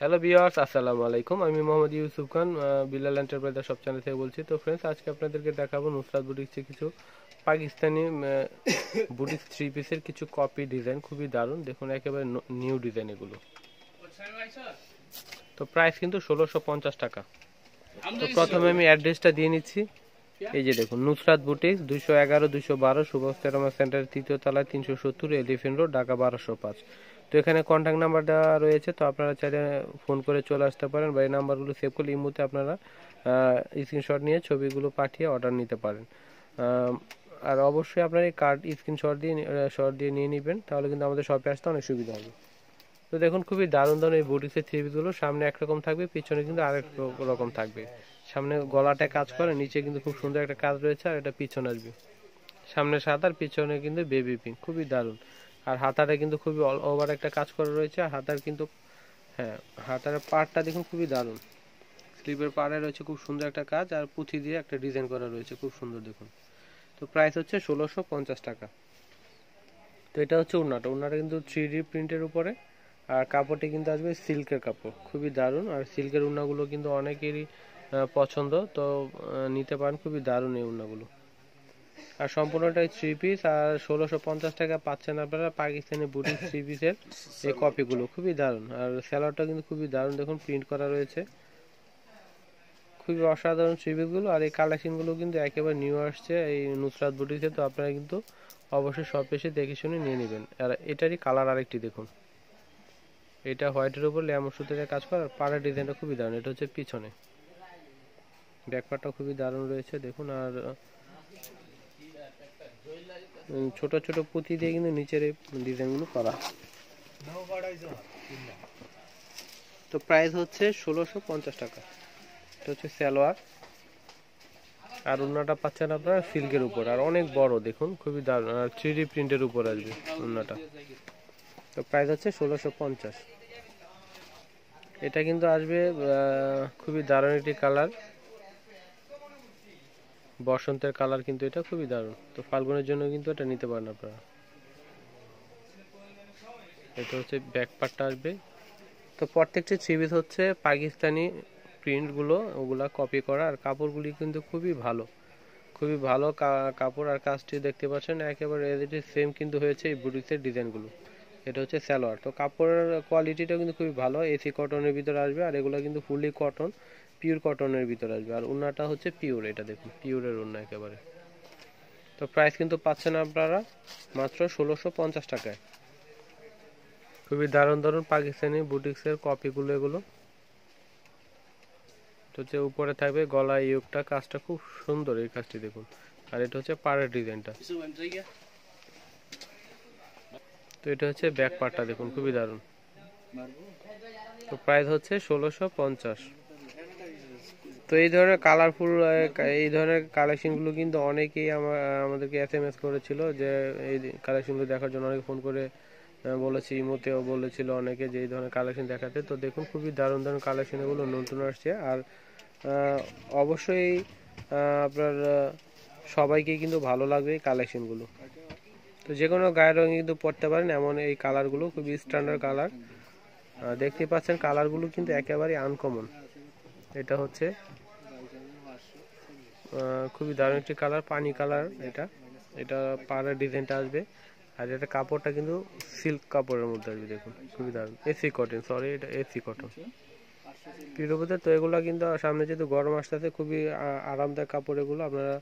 Hello বিয়ার্স আসসালামু আলাইকুম। আমি মোহাম্মদ ইউসুফ খান বিলাল এন্টারপ্রাইজার সব চ্যানেল থেকে বলছি। তো ফ্রেন্ডস আজকে আপনাদেরকে দেখাবো নুসরাত বুটিক্সে কিছু পাকিস্তানি বুটিক্স থ্রি পিসের কিছু কপি ডিজাইন খুবই দারুণ। দেখুন, একেবারে নিউ ডিজাইন এগুলো। তো প্রাইস কিন্তু ষোলোশো পঞ্চাশ টাকা। তো প্রথমে আমি অ্যাড্রেসটা দিয়ে নিচ্ছি। এই যে দেখুন, নুসরাত বুটিক্স দুইশো এগারো, দুইশো বারো, সুভাষ তেরমা সেন্টারের তৃতীয় তলায় তিনশো সত্তর, এলিফেন্ট রোড, ঢাকা বারোশো পাঁচ। তো এখানে কন্ট্যাক্ট নাম্বার দেওয়া রয়েছে, তো আপনারা চাইলে ফোন করে চলে আসতে পারেন বা এই নাম্বারগুলো সেভ করলে এই মুহূর্তে আপনারা স্ক্রিনশট নিয়ে ছবিগুলো পাঠিয়ে অর্ডার নিতে পারেন। আর অবশ্যই আপনার এই কার্ড স্ক্রিনশট দিয়ে শট দিয়ে নিয়ে নেবেন, তাহলে কিন্তু আমাদের শপে আসতে অনেক সুবিধা হবে। তো দেখুন, খুবই দারুণ দারুণ এই বুটিক্সের থ্রি পিসগুলো সামনে একরকম থাকবে, পিছনে কিন্তু আরেক রকম থাকবে। সামনে গলাটায় কাজ করে, নিচে কিন্তু খুব সুন্দর একটা কাজ রয়েছে, আর এটা পিছনে আসবে। সামনে সাদা আর পিছনে কিন্তু বেবি পিঙ্ক খুবই দারুণ। আর হাতাটা কিন্তু খুবই ওভার একটা কাজ করা রয়েছে, আর হাতার কিন্তু হ্যাঁ হাতার পাড়টা দেখুন খুবই দারুণ। স্লিপের পাড়ে রয়েছে খুব সুন্দর একটা কাজ, আর পুঁথি দিয়ে একটা ডিজাইন করা রয়েছে খুব সুন্দর দেখুন। তো প্রাইস হচ্ছে ষোলোশো পঞ্চাশ টাকা। তো এটা হচ্ছে উন্নাটা। উন্নাটা কিন্তু থ্রি ডি প্রিন্টের উপরে, আর কাপড়টি কিন্তু আসবে সিল্কের কাপড়। খুবই দারুণ, আর সিল্কের উন্নাগুলো কিন্তু অনেকেরই পছন্দ। তো নিতে পারেন, খুবই দারুণ এই উন্নাগুলো। আর সম্পূর্ণটাই থ্রি পিস আর ষোলোশো পঞ্চাশ টাকা পাচ্ছেন আপনারা পাকিস্তানি বুটিক থ্রি পিসের এই কপিগুলো খুবই দারুণ। আর স্যালাডটা কিন্তু খুবই দারুণ। দেখুন প্রিন্ট করা রয়েছে। খুবই অসাধারণ থ্রি পিসগুলো আর এই কালেকশনগুলো কিন্তু একেবারে নিউ আসছে এই নুসরাত বুটিক্সে তো আপনারা কিন্তু অবশ্যই সব এসে দেখে শুনে নিয়ে নেবেন। আর এটারই কালার আরেকটি দেখুন। এটা হোয়াইটের উপর লেমন সুতোর কাজ করা। আর পাড়ার ডিজাইনটা খুবই দারুণ। এটা হচ্ছে পিছনে। ব্যাকপারটা খুবই দারুণ রয়েছে। দেখুন, আর ছোট ছোট পুঁতি দিয়ে কিন্তু নিচের ডিজাইনগুলো করা। তো প্রাইস হচ্ছে ষোলোশো পঞ্চাশ টাকা। এটা হচ্ছে সালোয়ার। আর ওড়নাটা পাচ্ছেন আপনারা সিল্কের উপর। আর অনেক বড়, দেখুন, খুবই দারুণ আর থ্রি প্রিন্টের উপর আসবে ওড়নাটা। তো প্রাইস হচ্ছে ষোলোশো পঞ্চাশ। এটা কিন্তু আসবে খুবই দারুণ একটি কালার বসন্তের কালার কিন্তু এটা খুবই দারুণ। তো ফাল্গুনের জন্য কিন্তু এটা নিতে পারেন আপনারা। এটা হচ্ছে ব্যাক পার্টটা আসবে। তো প্রত্যেকটি থ্রি হচ্ছে পাকিস্তানি প্রিন্টগুলো ওগুলা কপি করা। আর কাপড়গুলি কিন্তু খুবই ভালো। খুবই ভালো কাপড় আর কাজটি দেখতে পাচ্ছেন, একেবারে সেম কিন্তু হয়েছে এই বুটিক্সের ডিজাইনগুলো। এটা হচ্ছে সালোয়ার। তো কাপড়ের কোয়ালিটিটা কিন্তু খুবই ভালো। এসি কটনের ভিতরে আসবে, আর এগুলো কিন্তু ফুলি কটন পিওর কটনের ভিতরে আসবে। আর উন্নাটা হচ্ছে পিওর এটা দেখুন পিওরের উন্না একেবারে। তো প্রাইস কিন্তু পাচ্ছেন আপনারা মাত্র ষোলোশো পঞ্চাশ টাকায়। খুবই দারুণ দারুণ পাকিস্তানি বুটিক্সের কপিগুলো এগুলো। তো হচ্ছে উপরে থাকবে গলা ইউকটা কাজটা খুব সুন্দর এই কাজটি দেখুন। আর এটা হচ্ছে পাড়ের ডিজাইনটা। তো এটা হচ্ছে ব্যাক পার্টটা দেখুন, খুবই দারুণ। তো প্রাইস হচ্ছে ষোলোশো পঞ্চাশ। তো এই ধরনের কালারফুল এই ধরনের কালেকশনগুলো কিন্তু অনেকেই আমাদেরকে এস এম এস করেছিল যে এই কালেকশনগুলো দেখার জন্য অনেকে ফোন করে বলেছি, ইমোতেও বলেছিল অনেকে যে এই ধরনের কালেকশন দেখাতে। তো দেখুন, খুবই দারুণ দারুণ কালেকশন এগুলো নতুন আসছে। আর অবশ্যই আপনার সবাইকে কিন্তু ভালো লাগবে এই কালেকশনগুলো তো যে কোনো গায়ের রঙে কিন্তু পরতে পারেন এমন এই কালারগুলো খুবই স্ট্যান্ডার্ড কালার দেখতে পাচ্ছেন কালারগুলো কিন্তু একেবারে আনকমন এটা হচ্ছে খুবই দারুণ একটি কালার, পানি কালার এটা। এটা পাড়ের ডিজাইনটা আসবে। আর এটা কাপড়টা কিন্তু সিল্ক কাপড়ের মধ্যে আসবে, দেখুন, খুবই দারুণ। এসি কটন সরি এটা এসি কটন পিরোপথে তো, এগুলো কিন্তু সামনে যেহেতু গরম আসতেছে, খুবই আরামদায়ক কাপড় এগুলো, আপনারা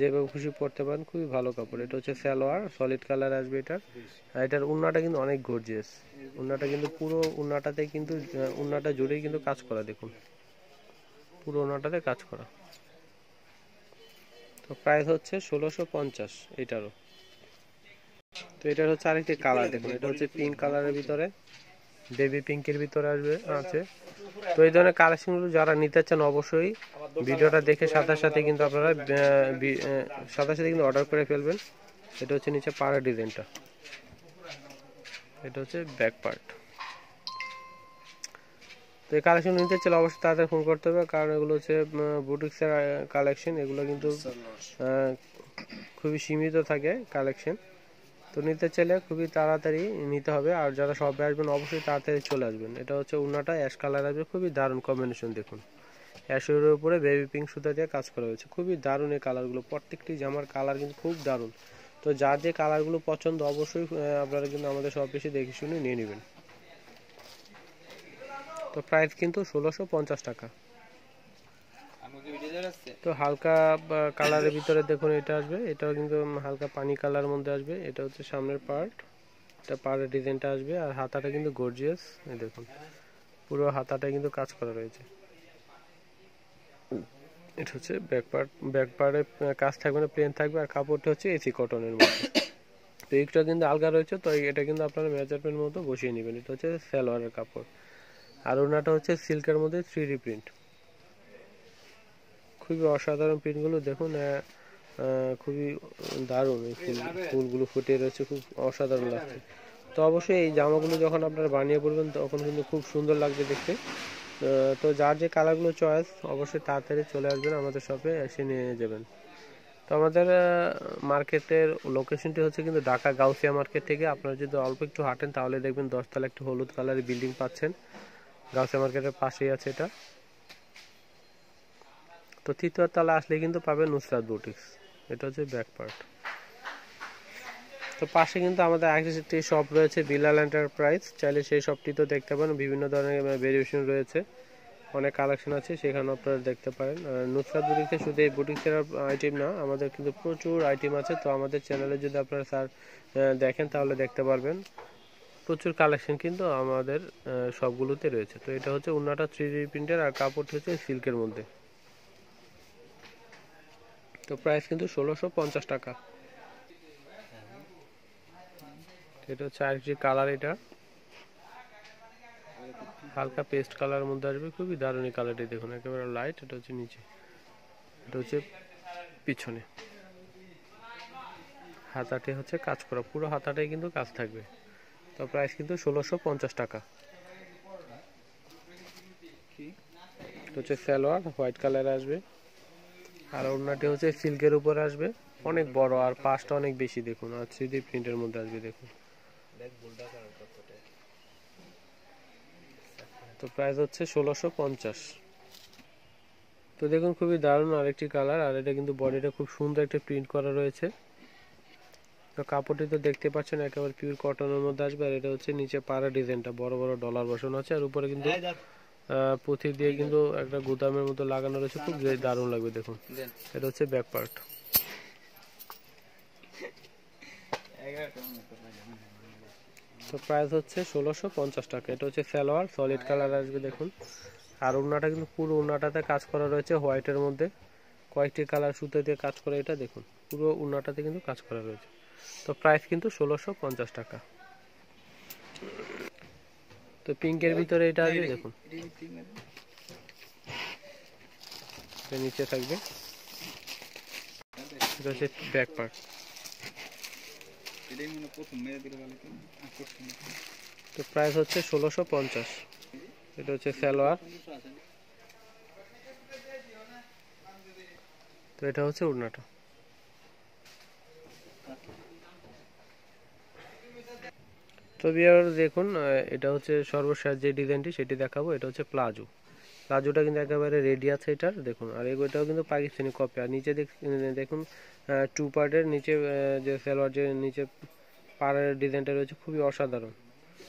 যেভাবে খুশি পরতে পারেন, খুবই ভালো কাপড়। এটা হচ্ছে সালোয়ার সলিড কালার আসবে এটার। এটার উন্নাটা কিন্তু অনেক গর্জিয়াস উন্নাটা কিন্তু পুরো উন্নাটাতে কিন্তু উন্নাটা জুড়েই কিন্তু কাজ করা, দেখুন। পুরো উন্নাটাতে কাজ করা। তো প্রাইস হচ্ছে ষোলোশো পঞ্চাশ এটারও তো এটার হচ্ছে আরেকটি কালার দেখুন, এটা হচ্ছে পিঙ্ক কালারের ভিতরে বেবি পিঙ্কের ভিতরে আসবে, আছে। তো এই ধরনের কালেকশনগুলো যারা নিতে চান অবশ্যই ভিডিওটা দেখে সাথে সাথে কিন্তু আপনারা সাথে সাথে কিন্তু অর্ডার করে ফেলবেন। এটা হচ্ছে নিচে পাড়া ডিজাইনটা এটা হচ্ছে ব্যাক পার্ট তো এই কালেকশন নিতে চাইলে অবশ্যই তাদের ফোন করতে হবে। কারণ এগুলো হচ্ছে বুটিক্সের কালেকশন এগুলো কিন্তু খুবই সীমিত থাকে কালেকশন তো নিতে চাইলে খুবই তাড়াতাড়ি নিতে হবে। আর যারা সবে আসবেন অবশ্যই তাড়াতাড়ি চলে আসবেন। এটা হচ্ছে উন্নাটা অ্যাশ কালার আসবে। খুবই দারুণ কম্বিনেশন দেখুন। অ্যাশের উপরে বেবি পিঙ্ক সুতা দিয়ে কাজ করা হয়েছে। খুবই দারুণ এই কালারগুলো প্রত্যেকটি জামার কালার কিন্তু খুব দারুণ। তো যার যে কালারগুলো পছন্দ অবশ্যই আপনারা কিন্তু আমাদের সব বেশি দেখে শুনে নিয়ে নেবেন। তো প্রাইস কিন্তু ষোলোশো পঞ্চাশ টাকা। তো হালকা কালারের ভিতরে দেখুন এটা আসবে। এটাও কিন্তু হালকা পানি কালার মধ্যে আসবে। এটা হচ্ছে সামনের পার্ট এটা পাড়ের ডিজাইনটা আসবে। আর হাতাটা কিন্তু গর্জিয়াস এই দেখুন পুরো হাতাটা কিন্তু কাজ করা রয়েছে। এটা হচ্ছে ব্যাক পার্ট ব্যাক পার্টে কাজ থাকবে না প্লেন থাকবে। আর কাপড়টা হচ্ছে এসি কটনের মধ্যে। তো এইটা কিন্তু আলগা রয়েছে। তো এটা কিন্তু আপনারা মেজারমেন্ট মতো বসিয়ে নেবেন। এটা হচ্ছে সালোয়ারের কাপড়। আর ওনাটা হচ্ছে সিল্কের মধ্যে থ্রি প্রিন্ট খুবই অসাধারণ প্রিন্টগুলো দেখুন খুবই দারুণ এই ফুল ফুলগুলো ফুটে রয়েছে, খুব অসাধারণ লাগছে। তো অবশ্যই এই জামাগুলো যখন আপনারা বানিয়ে পড়বেন তখন কিন্তু খুব সুন্দর লাগবে দেখতে। তো যার যে কালারগুলো চয়েস অবশ্যই তাড়াতাড়ি চলে আসবেন আমাদের শপে এসে নিয়ে যাবেন। তো আমাদের মার্কেটের লোকেশনটি হচ্ছে কিন্তু ঢাকা গাউসিয়া মার্কেট থেকে। আপনারা যদি অল্প একটু হাঁটেন, তাহলে দেখবেন দশতলা একটু হলুদ কালারের বিল্ডিং পাচ্ছেন। গাউসিয়া মার্কেটের পাশেই আছে এটা। তো তৃতীয় তলা আসলে কিন্তু পাবেন নুসরাত বুটিক্স। এটা হচ্ছে ব্যাক পার্ট তো পাশে কিন্তু আমাদের একটি শপ রয়েছে বিলাল এন্টারপ্রাইজ চাইলে সেই শপটি তো দেখতে পারেন, বিভিন্ন ধরনের ভেরিয়েশন রয়েছে। অনেক কালেকশন আছে সেখানে আপনারা দেখতে পারেন। নুসরাত বুটিক্সে শুধু এই বুটিক্সের আইটেম না, আমাদের কিন্তু প্রচুর আইটেম আছে। তো আমাদের চ্যানেলে যদি আপনারা স্যার দেখেন, তাহলে দেখতে পারবেন। প্রচুর কালেকশন কিন্তু আমাদের সবগুলোতে রয়েছে। তো এটা হচ্ছে উন্নাটা থ্রি ডি প্রিন্টের আর কাপড়টি হচ্ছে সিল্কের মধ্যে। তো প্রাইস কিন্তু ষোলোশো পঞ্চাশ টাকা। এটা হচ্ছে আরেকটি কালার এটা। হালকা পেস্ট কালারের মধ্যে আসবে, খুবই দারুণ কালারটি দেখুন, একেবারে লাইট এটা হচ্ছে নিচে। এটা হচ্ছে পিছনে। হাতাটি হচ্ছে কাজ করা, পুরো হাতাটাই কিন্তু কাজ থাকবে। তো প্রাইস কিন্তু ষোলোশো পঞ্চাশ টাকা। হচ্ছে সালোয়ার হোয়াইট কালার আসবে। আর ওড়নাটি হচ্ছে সিল্কের উপর আসবে। অনেক বড় আর পাশটা অনেক বেশি দেখুন। আর থ্রি প্রিন্টের মধ্যে আসবে দেখুন। তো প্রাইস হচ্ছে ষোলোশো পঞ্চাশ। তো দেখুন খুবই দারুণ আরেকটি কালার। আর এটা কিন্তু বডিটা খুব সুন্দর একটা প্রিন্ট করা রয়েছে। তো কাপড়টি তো দেখতে পাচ্ছেন একেবারে পিওর কটনের মধ্যে আসবে আর এটা হচ্ছে নিচে পাড়া ডিজাইনটা বড় বড় ডলার বসানো আছে আর উপরে কিন্তু পুঁথি দিয়ে কিন্তু একটা গুদামের মতো লাগানো রয়েছে খুব দারুণ লাগবে দেখুন। এটা হচ্ছে ব্যাক পার্ট তো প্রাইস হচ্ছে ষোলোশো পঞ্চাশ টাকা এটা হচ্ছে সালোয়ার সলিড কালার আসবে দেখুন। আর উন্নাটা কিন্তু পুরো উন্নাটাতে কাজ করা রয়েছে হোয়াইটের মধ্যে। কয়েকটি কালার সুতো দিয়ে কাজ করে এটা দেখুন পুরো উন্নাটাতে কিন্তু কাজ করা রয়েছে। তো প্রাইস কিন্তু ষোলোশো পঞ্চাশ টাকা। তো পিঙ্কের ভিতরে এটা আসবে দেখুন। নিচে থাকবে। তো প্রাইস হচ্ছে ষোলোশো পঞ্চাশ। এটা হচ্ছে সালোয়ার। তো এটা হচ্ছে উড়নাটা। তো দেখুন এটা হচ্ছে সর্বশেষ যে ডিজাইনটি সেটি দেখাবো, এটা হচ্ছে প্লাজো প্লাজোটা কিন্তু একেবারে রেডি আছে এটার, দেখুন। আর এটাও কিন্তু পাকিস্তানি কপি আর নিচে দেখুন টু পার্টের নিচে যে সালোয়ার যে নিচে পাড়ের ডিজাইনটা রয়েছে, খুবই অসাধারণ।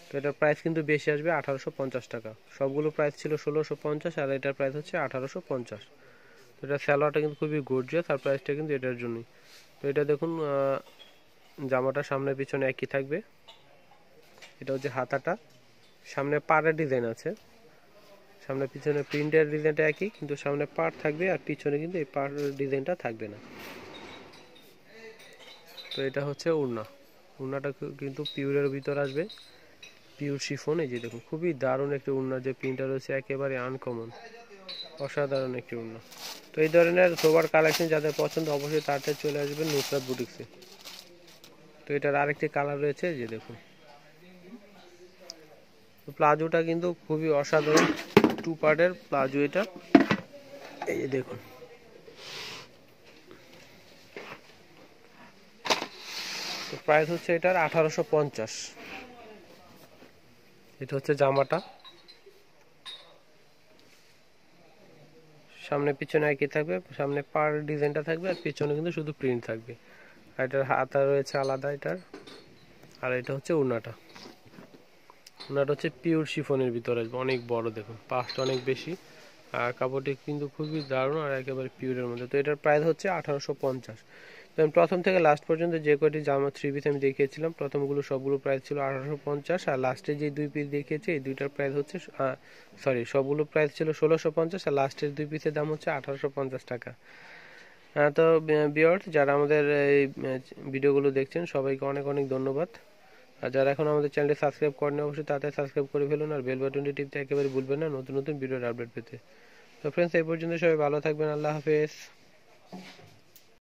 তো এটার প্রাইস কিন্তু বেশি আসবে আঠারোশো পঞ্চাশ টাকা। সবগুলো প্রাইস ছিল ষোলোশো পঞ্চাশ, আর এটার প্রাইস হচ্ছে আঠারোশো পঞ্চাশ। তো এটা সালোয়ারটা কিন্তু খুবই গর্জিয়াস আর প্রাইসটা কিন্তু এটার জন্যই। তো এটা দেখুন জামাটা সামনে পিছনে একই থাকবে। এটা হচ্ছে হাতাটা। সামনে পাড়ের ডিজাইন আছে। সামনে পিছনে প্রিন্টের ডিজাইনটা একই, কিন্তু সামনে পাড় থাকবে আর পিছনে কিন্তু এই পাড় ডিজাইনটা থাকবে না। তো এটা হচ্ছে উড়না। উড়নাটা কিন্তু পিউরের ভিতর আসবে। পিওর শিফন, এই যে দেখুন, খুবই দারুণ একটি উড়না। যে প্রিন্টটা রয়েছে একেবারে আনকমন অসাধারণ একটি উড়না। তো এই ধরনের সোবার কালেকশন যাদের পছন্দ, অবশ্যই তাড়াতাড়ি চলে আসবেন নুসরাত বুটিক্সে। তো এটার আরেকটি কালার রয়েছে যে দেখুন। প্লাজোটা কিন্তু খুবই অসাধারণ। টু পার্টের প্লাজো এটা। এই যে দেখুন। তো প্রাইস হচ্ছে এটার আঠারোশো পঞ্চাশ। এটা হচ্ছে জামাটা। সামনে পিছনে একই থাকবে? সামনে পার ডিজাইনটা থাকবে আর পিছনে কিন্তু শুধু প্রিন্ট থাকবে। আর এটার হাতা রয়েছে আলাদা এটার। আর এটা হচ্ছে উনাটা উনাটা হচ্ছে পিওর শিফনের ভিতরে আসবে অনেক বড় দেখুন পাঁচটা অনেক বেশি। আর কাপড়টি কিন্তু খুবই দারুণ আর একেবারে পিওরের মধ্যে। তো এটার প্রাইস হচ্ছে আঠারোশো পঞ্চাশ। তো আমি প্রথম থেকে লাস্ট পর্যন্ত যে কয়টি জামা থ্রি পিস আমি দেখিয়েছিলাম প্রথমগুলো সবগুলো প্রাইস ছিল আঠারোশো পঞ্চাশ আর লাস্টে যে দুই পিস দেখিয়েছি এই দুইটার প্রাইস হচ্ছে সরি সবগুলো প্রাইস ছিল ষোলোশো পঞ্চাশ আর লাস্টের দুই পিসের দাম হচ্ছে আঠারোশো পঞ্চাশ টাকা। হ্যাঁ, তো বিয়ার্স যারা আমাদের এই ভিডিওগুলো দেখছেন সবাইকে অনেক অনেক ধন্যবাদ। আর যারা এখন আমাদের চ্যানেলটি সাবস্ক্রাইব করেন অবশ্যই তাড়াতাড়ি সাবস্ক্রাইব করে ফেলুন আর বেল বাটনটি টিপতে একেবারে ভুলবেন না। নতুন নতুন ভিডিওর আপডেট পেতে। তো ফ্রেন্ডস এই পর্যন্ত সবাই ভালো থাকবেন। আল্লাহ হাফেজ।